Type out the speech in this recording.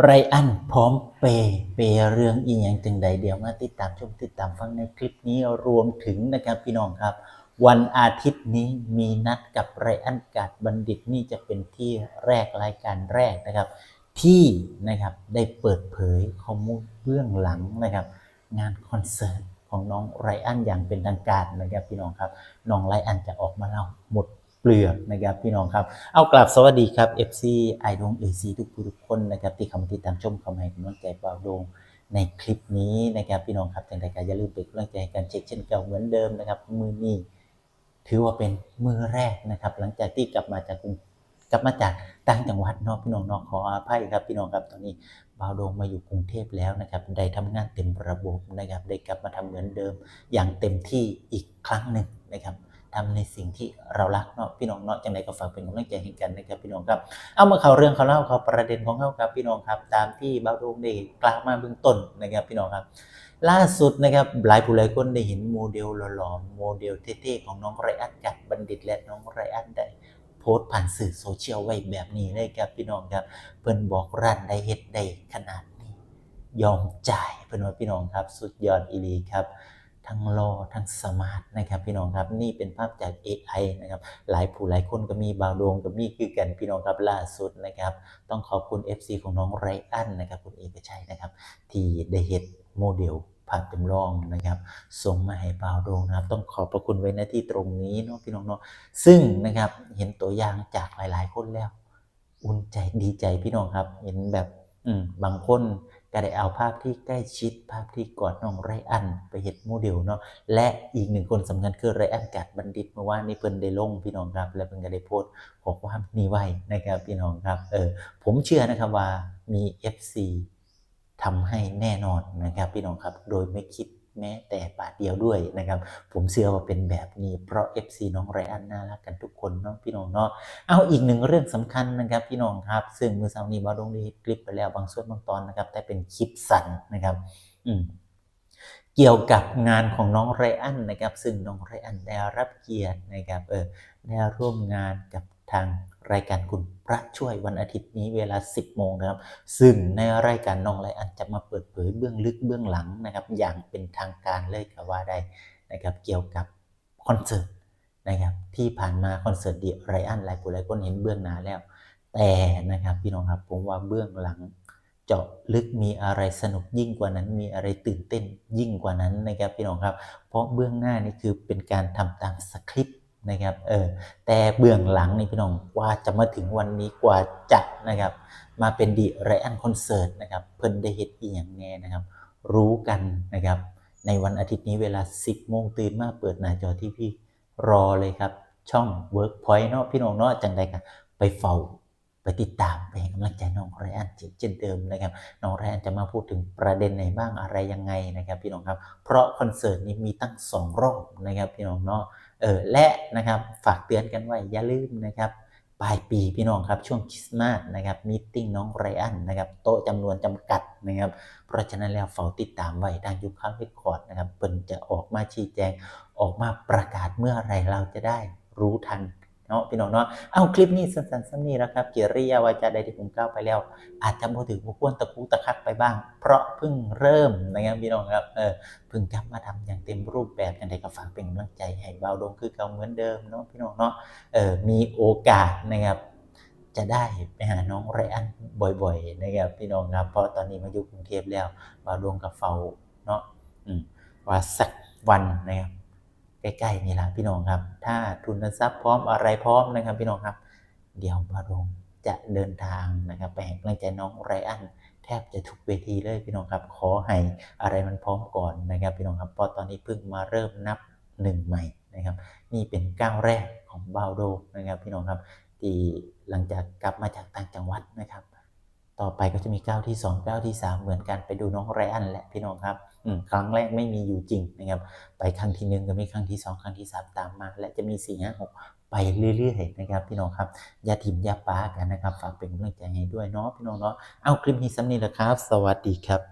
ไรอันพร้อมเปย์เปย์เรื่องอีหยังจึงใดเดี๋ยวมาติดตามชมติดตามฟังในคลิปนี้รวมถึงนะครับพี่น้องครับ วันอาทิตย์นี้มีนัดกับไรอันกาดบัณฑิตนี่จะเป็นที่แรกรายการแรกนะครับ ที่นะครับได้เปิดเผยข้อมูลเบื้องหลังนะครับ งานคอนเสิร์ตของน้องไรอันอย่างเป็นทางการนะครับพี่น้องครับน้องไรอันจะออกมาเล่าหมด เปลือกนะครับพี่น้องครับ เอากลับสวัสดีครับ FC ไอดงเอซีทุกผู้ทุกคนนะครับที่เข้ามาติดตามชมเข้ามาให้กำลังใจบ่าวโดงในคลิปนี้นะครับพี่น้องครับจังใดก็อย่าลืมเป็นกำลังใจให้กันเช็คเช่นเก่าเหมือนเดิมนะครับมือนี้ถือว่าเป็นมือแรกนะครับ หลังจากที่กลับมาจากกรุงกลับมาจากต่างจังหวัดนาะพี่น้องนาะขออภัยครับพี่น้องครับตอนนี้บ่าวโดงมาอยู่กรุงเทพแล้วนะครับได้ทำงานเต็มระบบนะครับได้กลับมาทำเหมือนเดิม อย่างเต็มที่อีกครั้งหนึ่งนะครับ ทำในสิ่งที่เรารักเนาะพี่น้องเนาะจังไดก็ฝากเป็นกำลังใจให้กันนะครับพี่น้องครับ เอามาเข้าเรื่องเขาเล่าเขาประเด็นของเขาครับพี่น้องครับ ตามที่บาวโดงได้กล่าวมาเบื้องต้นนะครับพี่น้องครับ ล่าสุดนะครับหลายผู้หลายคนได้เห็นโมเดลหล่อๆโมเดลเท่ๆของน้องไรอันกัดบัณฑิตและน้องไรอันได้โพสต์ผ่านสื่อโซเชียลไว้แบบนี้เลยครับพี่น้องครับ เพิ่นบอกร้านได้เฮ็ดได้ขนาดนี้ ยอมจ่ายเพิ่นว่าพี่น้องครับ สุดยอดอีลีครับ ทั้งรอทั้งสมาร์ทนะครับพี่น้องครับนี่เป็นภาพจาก AI นะครับหลายผู้หลายคนก็มีบาวดวงก็มีคือกันพี่น้องครับล่าสุดนะครับต้องขอบคุณ FC ของน้องไรอันนะครับคุณเอกชัยนะครับที่ได้เฮ็ดโมเดลภาพจำลองนะครับส่งมาให้บาวดวงนะครับ ต้องขอบพระคุณไว้ณที่ตรงนี้เนาะพี่น้องเนาะซึ่งนะครับเห็นตัวอย่างจากหลาย ๆ คนแล้ว อุ่นใจดีใจพี่น้องครับ เห็นแบบอืบางคน ก็ได้เอาภาพที่ใกล้ชิด ภาพที่กอดน้องไรอันไปเห็ดโมเดลเนาะและอีกหนึ่งคนสำคัญคือไรอันกัดบัณฑิตเมื่อวานนี้เพิ่นได้ลงพี่น้องครับ และเพิ่นก็ได้โพสต์ขอความนี้ไว้นะครับพี่น้องครับเออผมเชื่อนะครับว่ามี FC ทำให้แน่นอนนะครับพี่น้องครับโดยไม่คิด แม้แต่บาทเดียวด้วยนะครับ ผมเชื่อว่าเป็นแบบนี้เพราะ FC น้องไรอันน่ารักกันทุกคนเนาะพี่น้องเนาะเอาอีกหนึ่งเรื่องสำคัญนะครับพี่น้องครับ ซึ่งมือสาวนี้บาดงได้คลิปไปแล้วบางส่วนบางตอนนะครับ แต่เป็นคลิปสั้นนะครับ อืมเกี่ยวกับงานของน้องไรอันนะครับ ซึ่งน้องไรอันได้รับเกียรตินะครับเออได้ร่วมงานกับ ทางรายการคุณพระช่วยวันอาทิตย์นี้เวลา 10 โมงนะครับ ซึ่งในรายการน้องไรอันจะมาเปิดเผยเบื้องลึกเบื้องหลังนะครับ อย่างเป็นทางการเลยก็ว่าได้นะครับเกี่ยวกับคอนเสิร์ตนะครับที่ผ่านมาคอนเสิร์ตเดียไรอันหลายผู้หลายคนเห็นเบื้องหน้าแล้ว แต่นะครับพี่น้องครับผมว่าเบื้องหลังเจาะลึกมีอะไรสนุกยิ่งกว่านั้น มีอะไรตื่นเต้นยิ่งกว่านั้นนะครับพี่น้องครับ เพราะเบื้องหน้านี่คือเป็นการทำตามสคริปต์ นะครับเออแต่เบื้องหลังนี่พี่น้องกว่าจะมาถึงวันนี้กว่าจัดนะครับมาเป็นดีไรอันคอนเสิร์ตนะครับเพิ่นได้เฮ็ดอีหยังแน่นะครับรู้กันนะครับในวันอาทิตย์นี้เวลา 10โมงตื่นมาเปิดหน้าจอที่พี่รอเลยครับ ช่อง Workpoint เนาะพี่น้องเนาะจังใดกันไปเฝ้าไปติดตามไปให้กำลังใจน้องไรอันเช่นเดิมนะครับน้องไรอันจะมาพูดถึงประเด็นไหนบ้างอะไรยังไงนะครับพี่น้องครับ เพราะคอนเสิร์ตนี้มีตั้งสองรอบนะครับพี่น้องเนาะ เออและนะครับฝากเตือนกันไว้อย่าลืมนะครับปลายปีพี่น้องครับช่วงคริสต์มาสนะครับมีติ้งน้องไรอันนะครับโต๊ะจำนวนจำกัดนะครับเพราะฉะนั้นแล้วเฝ้าติดตามไว้ทางยูคาเรคคอร์ดนะครับเปิ่นจะออกมาชี้แจงออกมาประกาศเมื่อไรเราจะได้รู้ทัน เนาะพี่น้องเนาะเอาคลิปนี้สั้นๆสั้นนี้นะครับเกียริยาวาจาใดที่ผมก้าวไปแล้ว อาจจะบ่ถึงบ่ควรตะคุตะคักไปบ้าง เพราะเพิ่งเริ่มนะครับพี่น้องครับเออเพิ่งกลับมาทำอย่างเต็มรูปแบบอย่างไรก็ฝากเป็นกำลังใจให้เบาลงคือเก่าเหมือนเดิมเนาะพี่น้องเนาะเออมีโอกาสนะครับจะได้ไปหาน้องไรอันบ่อยๆนะครับพี่น้องครับเพราะตอนนี้มาอยู่กรุงเทพแล้วบาลงกับเฝ้าเนาะว่าสักวันนะครับ ใกล้ๆนี่ละพี่น้องครับ ถ้าทุนทรัพย์พร้อมอะไรพร้อมนะครับพี่น้องครับ เดี๋ยวบารงจะเดินทางนะครับไปให้กำลังใจน้องไรอันแทบจะทุกเวทีเลยพี่น้องครับขอให้อะไรมันพร้อมก่อนนะครับพี่น้องครับเพราะตอนนี้เพิ่งมาเริ่มนับหนึ่งใหม่นะครับ นี่เป็นก้าวแรกของบาวโดนะครับพี่น้องครับที่หลังจากกลับมาจากต่างจังหวัดนะครับ ต่อไปก็จะมีก้าวที่ 2 ก้าวที่ 3 เหมือนกันไปดูน้องไรอันแหละพี่น้องครับครั้งแรกไม่มีอยู่จริงนะครับ ไปครั้งที่หนึ่งก็มีครั้งที่สองครั้งที่สามตามมา และจะมีสี่ห้าหกไปเรื่อยๆนะครับ พี่น้องครับอย่าถิ่มอย่าป้ากันนะครับ ฝากเป็นกำลังใจให้ด้วยเนาะพี่น้องเนาะเอาคลิปนี้สำนีแหละครับ สวัสดีครับ